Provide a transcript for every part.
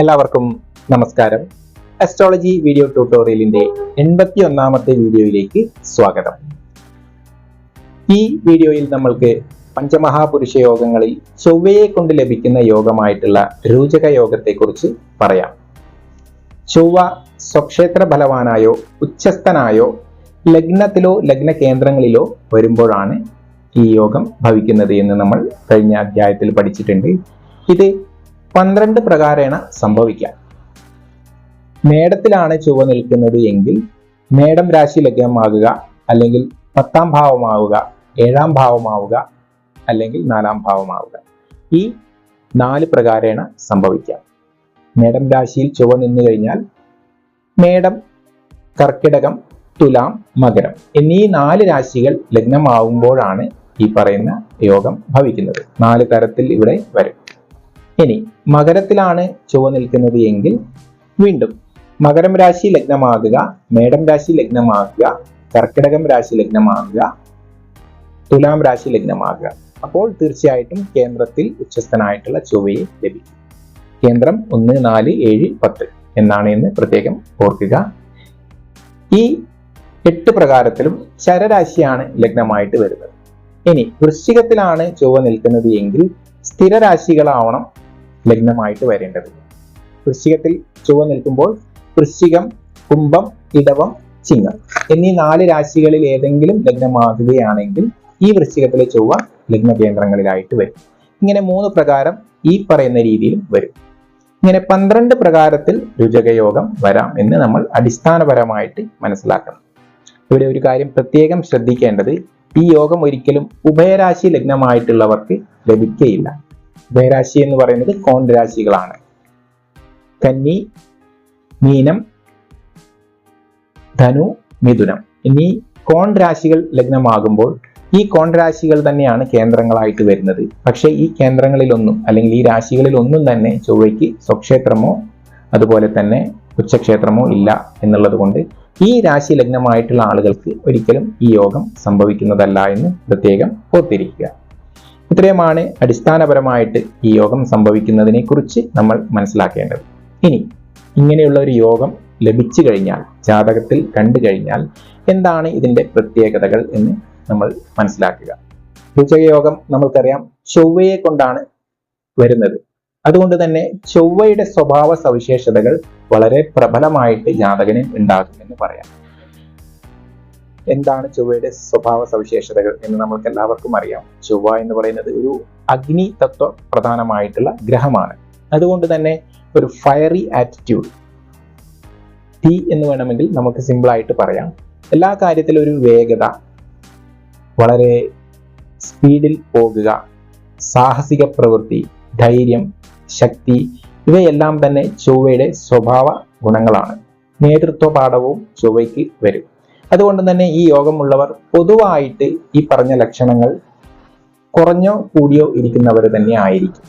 എല്ലാവർക്കും നമസ്കാരം. Astrology video ട്യൂട്ടോറിയലിന്റെ എൺപത്തി ഒന്നാമത്തെ വീഡിയോയിലേക്ക് സ്വാഗതം. ഈ വീഡിയോയിൽ നമ്മൾക്ക് പഞ്ചമഹാപുരുഷ യോഗങ്ങളിൽ ചൊവ്വയെ കൊണ്ട് ലഭിക്കുന്ന യോഗമായിട്ടുള്ള രൂചക യോഗത്തെക്കുറിച്ച് പറയാം. ചൊവ്വ സ്വക്ഷേത്ര ഫലവാനായോ ഉച്ചസ്ഥനായോ ലഗ്നത്തിലോ ലഗ്ന കേന്ദ്രങ്ങളിലോ വരുമ്പോഴാണ് ഈ യോഗം ഭവിക്കുന്നത് എന്ന് നമ്മൾ കഴിഞ്ഞ അധ്യായത്തിൽ പഠിച്ചിട്ടുണ്ട്. ഇത് പന്ത്രണ്ട് പ്രകാരേണ സംഭവിക്കാം. മേടത്തിലാണ് ചുവ നിൽക്കുന്നത് എങ്കിൽ മേടം രാശി ലഗ്നമാകുക അല്ലെങ്കിൽ പത്താം ഭാവമാവുക ഏഴാം ഭാവമാവുക അല്ലെങ്കിൽ നാലാം ഭാവമാവുക. ഈ നാല് പ്രകാരേണ സംഭവിക്കാം. മേടം രാശിയിൽ ചുവ നിന്നു കഴിഞ്ഞാൽ മേടം കർക്കിടകം തുലാം മകരം എന്നീ നാല് രാശികൾ ലഗ്നമാവുമ്പോഴാണ് ഈ പറയുന്ന യോഗം ഭവിക്കുന്നത്. നാല് തരത്തിൽ ഇവിടെ വരും. ഇനി മകരത്തിലാണ് ചുവ നിൽക്കുന്നത് എങ്കിൽ വീണ്ടും മകരം രാശി ലഗ്നമാകുക മേടം രാശി ലഗ്നമാകുക കർക്കിടകം രാശി ലഗ്നമാകുക തുലാം രാശി ലഗ്നമാകുക. അപ്പോൾ തീർച്ചയായിട്ടും കേന്ദ്രത്തിൽ ഉച്ചസ്ഥനായിട്ടുള്ള ചൊവ്വയെ ലഭിക്കും. കേന്ദ്രം ഒന്ന് നാല് ഏഴ് പത്ത് എന്നാണ് എന്ന് പ്രത്യേകം ഓർക്കുക. ഈ എട്ട് പ്രകാരത്തിലും ചരരാശിയാണ് ലഗ്നമായിട്ട് വരുന്നത്. ഇനി വൃശ്ചികത്തിലാണ് ചൊവ്വ നിൽക്കുന്നത് എങ്കിൽ സ്ഥിരരാശികളാവണം ലഗ്നമായിട്ട് വരേണ്ടത്. വൃശ്ചികത്തിൽ ചുവ നിൽക്കുമ്പോൾ വൃശ്ചികം കുംഭം ഇടവം ചിങ്ങം എന്നീ നാല് രാശികളിൽ ഏതെങ്കിലും ലഗ്നമാകുകയാണെങ്കിൽ ഈ വൃശ്ചികത്തിലെ ചൊവ്വ ലഗ്ന കേന്ദ്രങ്ങളിലായിട്ട് വരും. ഇങ്ങനെ മൂന്ന് പ്രകാരം ഈ പറയുന്ന രീതിയിൽ വരും. ഇങ്ങനെ പന്ത്രണ്ട് പ്രകാരത്തിൽ രുചകയോഗം വരാം എന്ന് നമ്മൾ അടിസ്ഥാനപരമായിട്ട് മനസ്സിലാക്കണം. ഇവിടെ ഒരു കാര്യം പ്രത്യേകം ശ്രദ്ധിക്കേണ്ടത് ഈ യോഗം ഒരിക്കലും ഉഭയരാശി ലഗ്നമായിട്ടുള്ളവർക്ക് ലഭിക്കുകയില്ല ഉഭയരാശി എന്ന് പറയുന്നത് കോൺ രാശികളാണ്. കന്നി മീനം ധനു മിഥുനം. ഇനി കോൺ രാശികൾ ലഗ്നമാകുമ്പോൾ ഈ കോൺ രാശികൾ തന്നെയാണ് കേന്ദ്രങ്ങളായിട്ട് വരുന്നത്. പക്ഷേ ഈ കേന്ദ്രങ്ങളിലൊന്നും അല്ലെങ്കിൽ ഈ രാശികളിൽ ഒന്നും തന്നെ ചൊവ്വയ്ക്ക് സ്വക്ഷേത്രമോ അതുപോലെ തന്നെ ഉച്ചക്ഷേത്രമോ ഇല്ല എന്നുള്ളത് കൊണ്ട് ഈ രാശി ലഗ്നമായിട്ടുള്ള ആളുകൾക്ക് ഒരിക്കലും ഈ യോഗം സംഭവിക്കുന്നതല്ല എന്ന് പ്രത്യേകം ഓർത്തിരിക്കുക. ഇത്രയുമാണ് അടിസ്ഥാനപരമായിട്ട് ഈ യോഗം സംഭവിക്കുന്നതിനെ കുറിച്ച് നമ്മൾ മനസ്സിലാക്കേണ്ടത്. ഇനി ഇങ്ങനെയുള്ള ഒരു യോഗം ലഭിച്ചു കഴിഞ്ഞാൽ ജാതകത്തിൽ കണ്ടു കഴിഞ്ഞാൽ എന്താണ് ഇതിന്റെ പ്രത്യേകതകൾ എന്ന് നമ്മൾ മനസ്സിലാക്കുക. യോഗം നമ്മൾക്കറിയാം ചൊവ്വയെ കൊണ്ടാണ് വരുന്നത്. അതുകൊണ്ട് തന്നെ ചൊവ്വയുടെ സ്വഭാവ സവിശേഷതകൾ വളരെ പ്രബലമായിട്ട് ജാതകന് ഉണ്ടാകുമെന്ന് പറയാം. എന്താണ് ചൊവ്വയുടെ സ്വഭാവ സവിശേഷതകൾ എന്ന് നമുക്ക് എല്ലാവർക്കും അറിയാം. ചൊവ്വ എന്ന് പറയുന്നത് ഒരു അഗ്നി തത്വ പ്രധാനമായിട്ടുള്ള ഗ്രഹമാണ്. അതുകൊണ്ട് തന്നെ ഒരു ഫയറി ആറ്റിറ്റ്യൂഡ് തീ എന്ന് വേണമെങ്കിൽ നമുക്ക് സിമ്പിളായിട്ട് പറയാം. എല്ലാ കാര്യത്തിലും ഒരു വേഗത വളരെ സ്പീഡിൽ പോകുക സാഹസിക പ്രവൃത്തി ധൈര്യം ശക്തി ഇവയെല്ലാം തന്നെ ചൊവ്വയുടെ സ്വഭാവ ഗുണങ്ങളാണ്. നേതൃത്വ പാഠവും ചൊവ്വയ്ക്ക് വരും. അതുകൊണ്ട് തന്നെ ഈ യോഗമുള്ളവർ പൊതുവായിട്ട് ഈ പറഞ്ഞ ലക്ഷണങ്ങൾ കുറഞ്ഞോ കൂടിയോ ഇരിക്കുന്നവർ തന്നെ ആയിരിക്കും.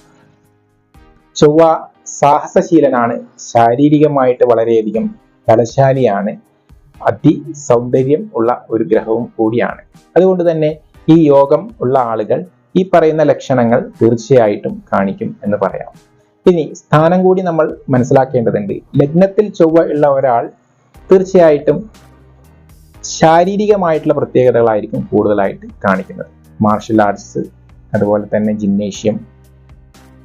ചൊവ്വ സാഹസശീലനാണ് ശാരീരികമായിട്ട് വളരെയധികം ബലശാലിയാണ് അതി സൗന്ദര്യം ഉള്ള ഒരു ഗ്രഹവും കൂടിയാണ്. അതുകൊണ്ട് തന്നെ ഈ യോഗം ഉള്ള ആളുകൾ ഈ പറയുന്ന ലക്ഷണങ്ങൾ തീർച്ചയായിട്ടും കാണിക്കും എന്ന് പറയാം. ഇനി സ്ഥാനം കൂടി നമ്മൾ മനസ്സിലാക്കേണ്ടതുണ്ട്. ലഗ്നത്തിൽ ചൊവ്വ ഉള്ള ഒരാൾ തീർച്ചയായിട്ടും ശാരീരികമായിട്ടുള്ള പ്രത്യേകതകളായിരിക്കും കൂടുതലായിട്ട് കാണിക്കുന്നത്. മാർഷൽ ആർട്സ് അതുപോലെ തന്നെ ജിംനേഷ്യം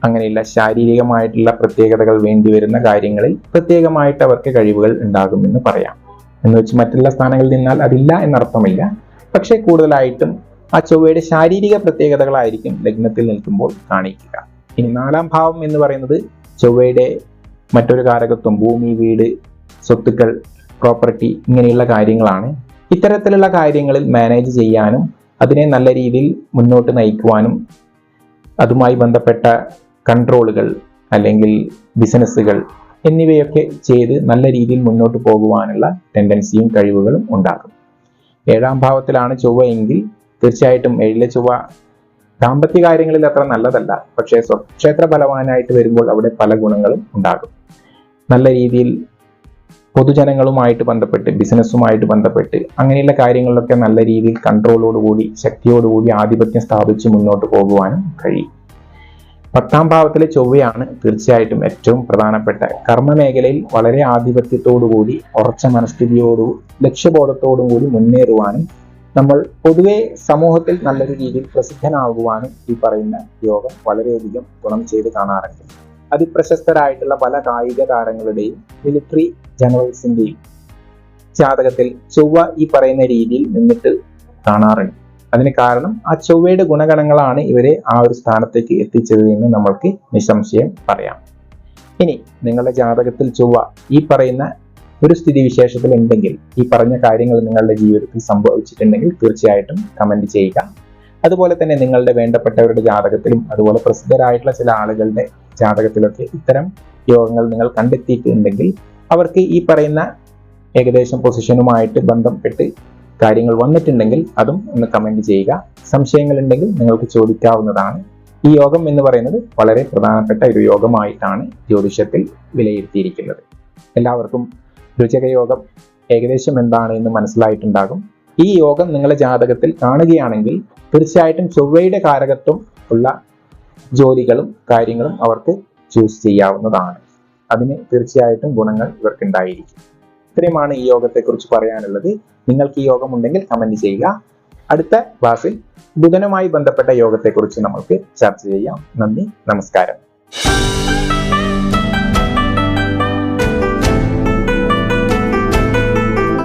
അങ്ങനെയുള്ള ശാരീരികമായിട്ടുള്ള പ്രത്യേകതകൾ വേണ്ടി വരുന്ന കാര്യങ്ങളിൽ പ്രത്യേകമായിട്ട് അവർക്ക് കഴിവുകൾ ഉണ്ടാകുമെന്ന് പറയാം. എന്ന് വെച്ച് മറ്റുള്ള സ്ഥാനങ്ങളിൽ നിന്നാൽ അതില്ല എന്നർത്ഥമില്ല. പക്ഷേ കൂടുതലായിട്ടും ആ ചൊവ്വയുടെ ശാരീരിക പ്രത്യേകതകളായിരിക്കും ലഗ്നത്തിൽ നിൽക്കുമ്പോൾ കാണിക്കുക. ഇനി നാലാം ഭാവം എന്ന് പറയുന്നത് ചൊവ്വയുടെ മറ്റൊരു കാരകത്വം ഭൂമി വീട് സ്വത്തുക്കൾ പ്രോപ്പർട്ടി ഇങ്ങനെയുള്ള കാര്യങ്ങളാണ് ഇത്തരത്തിലുള്ള കാര്യങ്ങളിൽ മാനേജ് ചെയ്യാനും അതിനെ നല്ല രീതിയിൽ മുന്നോട്ട് നയിക്കുവാനും അതുമായി ബന്ധപ്പെട്ട കൺട്രോളുകൾ അല്ലെങ്കിൽ ബിസിനസ്സുകൾ എന്നിവയൊക്കെ ചെയ്ത് നല്ല രീതിയിൽ മുന്നോട്ട് പോകുവാനുള്ള ടെൻഡൻസിയും കഴിവുകളും ഉണ്ടാകും. ഏഴാം ഭാവത്തിലാണ് ചൊവ്വ എങ്കിൽ തീർച്ചയായിട്ടും ഏഴിലെ ചൊവ്വ ദാമ്പത്യ കാര്യങ്ങളിൽ അത്ര നല്ലതല്ല. പക്ഷേ സ്വക്ഷേത്ര ബലവാനായിട്ട് വരുമ്പോൾ അവിടെ പല ഗുണങ്ങളും ഉണ്ടാകും. നല്ല രീതിയിൽ പൊതുജനങ്ങളുമായിട്ട് ബന്ധപ്പെട്ട് ബിസിനസ്സുമായിട്ട് ബന്ധപ്പെട്ട് അങ്ങനെയുള്ള കാര്യങ്ങളിലൊക്കെ നല്ല രീതിയിൽ കൺട്രോളോടുകൂടി ശക്തിയോടുകൂടി ആധിപത്യം സ്ഥാപിച്ച് മുന്നോട്ട് പോകുവാനും കഴിയും. പത്താം ഭാവത്തിലെ ചൊവ്വയാണ് തീർച്ചയായിട്ടും ഏറ്റവും പ്രധാനപ്പെട്ട. കർമ്മ മേഖലയിൽ വളരെ ആധിപത്യത്തോടുകൂടി ഉറച്ച മനസ്ഥിതിയോടു ലക്ഷ്യബോധത്തോടും കൂടി മുന്നേറുവാനും നമ്മൾ പൊതുവെ സമൂഹത്തിൽ നല്ലൊരു രീതിയിൽ പ്രസിദ്ധനാകുവാനും ഈ പറയുന്ന യോഗം വളരെയധികം ഗുണം ചെയ്ത് കാണാറുണ്ട്. അതിപ്രശസ്തരായിട്ടുള്ള പല കായിക താരങ്ങളുടെയും മിലിറ്ററി ജനറൽസിന്റെയും ജാതകത്തിൽ ചൊവ്വ ഈ പറയുന്ന രീതിയിൽ നിന്നിട്ട് കാണാറുണ്ട്. അതിന് കാരണം ആ ചൊവ്വയുടെ ഗുണഗണങ്ങളാണ് ഇവരെ ആ ഒരു സ്ഥാനത്തേക്ക് എത്തിച്ചത് എന്ന് നമ്മൾക്ക് നിസംശയം പറയാം. ഇനി നിങ്ങളുടെ ജാതകത്തിൽ ചൊവ്വ ഈ പറയുന്ന ഒരു സ്ഥിതി വിശേഷത്തിൽ ഉണ്ടെങ്കിൽ ഈ പറഞ്ഞ കാര്യങ്ങൾ നിങ്ങളുടെ ജീവിതത്തിൽ സംഭവിച്ചിട്ടുണ്ടെങ്കിൽ തീർച്ചയായിട്ടും കമന്റ് ചെയ്യുക. അതുപോലെ തന്നെ നിങ്ങളുടെ വേണ്ടപ്പെട്ടവരുടെ ജാതകത്തിലും അതുപോലെ പ്രസിദ്ധരായിട്ടുള്ള ചില ആളുകളുടെ ജാതകത്തിലൊക്കെ ഇത്തരം യോഗങ്ങൾ നിങ്ങൾ കണ്ടെത്തിയിട്ടുണ്ടെങ്കിൽ അവർക്ക് ഈ പറയുന്ന ഏകദേശം പൊസിഷനുമായിട്ട് ബന്ധപ്പെട്ട് കാര്യങ്ങൾ വന്നിട്ടുണ്ടെങ്കിൽ അതും ഒന്ന് കമന്റ് ചെയ്യുക. സംശയങ്ങൾ ഉണ്ടെങ്കിൽ നിങ്ങൾക്ക് ചോദിക്കാവുന്നതാണ്. ഈ യോഗം എന്ന് പറയുന്നത് വളരെ പ്രധാനപ്പെട്ട ഒരു യോഗമായിട്ടാണ് ജ്യോതിഷത്തിൽ വിലയിരുത്തിയിരിക്കുന്നത്. എല്ലാവർക്കും രുചക യോഗം ഏകദേശം എന്താണ് എന്ന് മനസ്സിലായിട്ടുണ്ടാകും. ഈ യോഗം നിങ്ങളുടെ ജാതകത്തിൽ കാണുകയാണെങ്കിൽ തീർച്ചയായിട്ടും ചൊവ്വയുടെ കാരകത്വം ഉള്ള ജോലികളും കാര്യങ്ങളും അവർക്ക് ചൂസ് ചെയ്യാവുന്നതാണ്. അതിന് തീർച്ചയായിട്ടും ഗുണങ്ങൾ ഇവർക്ക് ഉണ്ടായിരിക്കും ഇത്രയുമാണ് ഈ യോഗത്തെക്കുറിച്ച് പറയാനുള്ളത്. നിങ്ങൾക്ക് ഈ യോഗം ഉണ്ടെങ്കിൽ കമന്റ് ചെയ്യുക. അടുത്ത ക്ലാസ്സിൽ ബുധനുമായി ബന്ധപ്പെട്ട യോഗത്തെക്കുറിച്ച് നമുക്ക് ചർച്ച ചെയ്യാം. നന്ദി നമസ്കാരം.